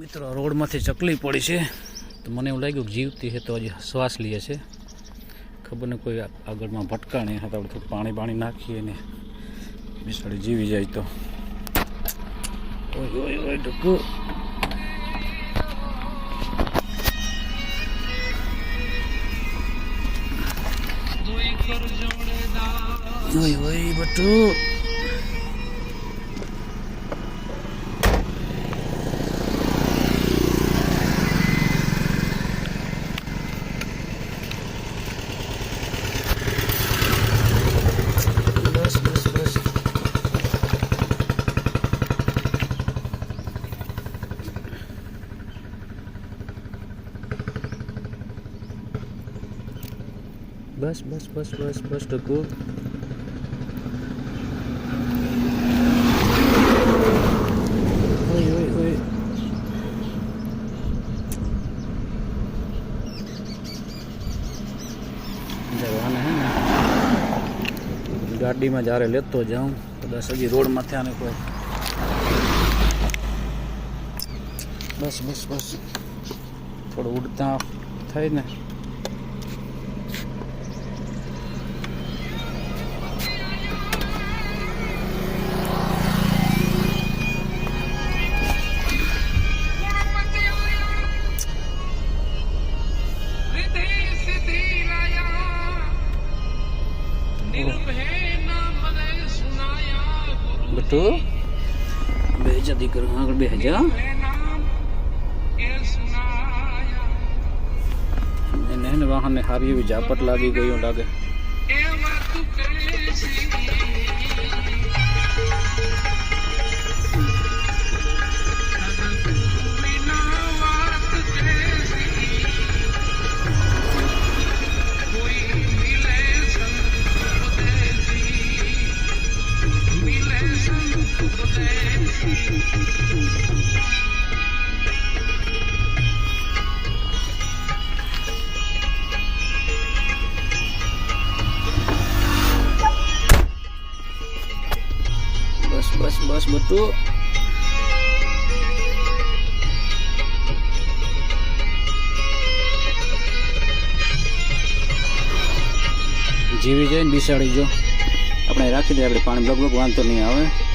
મિત્રો રોડમાંથી ચકલી પડી છે. તો મને એવું લાગ્યું કે જીવતી છે તો હજી શ્વાસ લે છે. ખબર ને કોઈ આગળમાં ભટકાણે હતા થોડું પાણી પાણી નાખીએ ને બિસાડી જીવી જાય તો. ઓય ઓય ઓય ડુકુ ઓય ઓય, બટુ બસ બસ બસ બસ બસ બસ બસ બસ, ટકુ. ગાડીમાં જ્યારે લેતો જાઉં, કદાચ હજી રોડમાં થયા ને કોઈ. બસ બસ બસ. થોડું ઉડતા થાય ને. तो? भेजा दी करो अगर भेजा। नहीं वहाँ ने हारी भी जापट लागी गई लागे। બસ બસ બટુ જીવી જાય ને બિસાડી જો. આપણે રાખી દઈએ, આપણે પાણી. લગભગ વાંધો નહીં આવે.